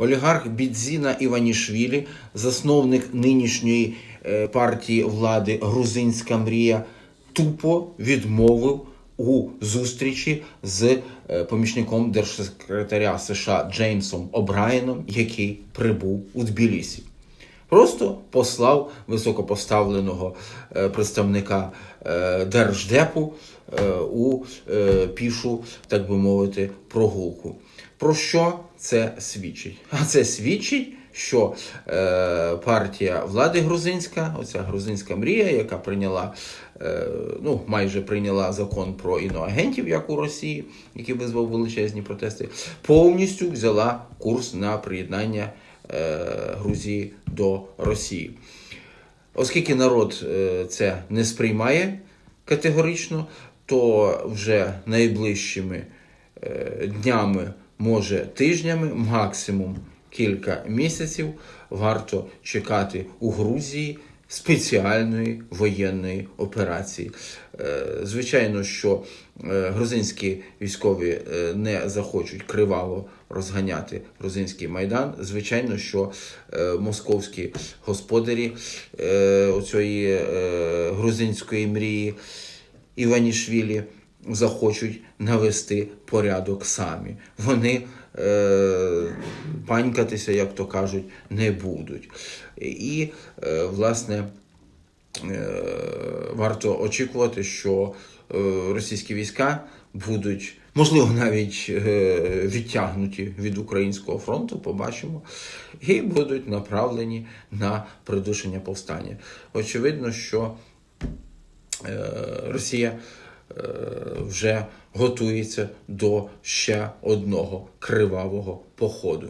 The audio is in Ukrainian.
Олігарх Бідзіна Іванішвілі, засновник нинішньої е, партії влади Грузинська мрія, тупо відмовив у зустрічі з е, помічником держсекретаря США Джеймсом О'Брайеном, який прибув у Тбілісі. Просто послав високопоставленого е, представника держдепу у пішу, так би мовити, прогулку. Про що це свідчить? А це свідчить, що е, партія влади грузинська, оця грузинська мрія, яка прийняла, е, ну майже прийняла закон про іноагентів, як у Росії, який визвав величезні протести, повністю взяла курс на приєднання е, Грузії до Росії. Оскільки народ е, це не сприймає категорично, то вже найближчими е, днями, може тижнями, максимум кілька місяців варто чекати у Грузії спеціальної воєнної операції. Е, Звичайно, що е, грузинські військові е, не захочуть криваво розганяти грузинський майдан. Звичайно, що московські господарі оцієї е, грузинської мрії Іванішвілі захочуть навести порядок самі. Вони е, панькатися, як то кажуть, не будуть. І, е, власне, е, варто очікувати, що е, російські війська будуть, можливо, навіть е, відтягнуті від українського фронту, побачимо, і будуть направлені на придушення повстання. Очевидно, що е, Росія вже готується до ще одного кривавого походу.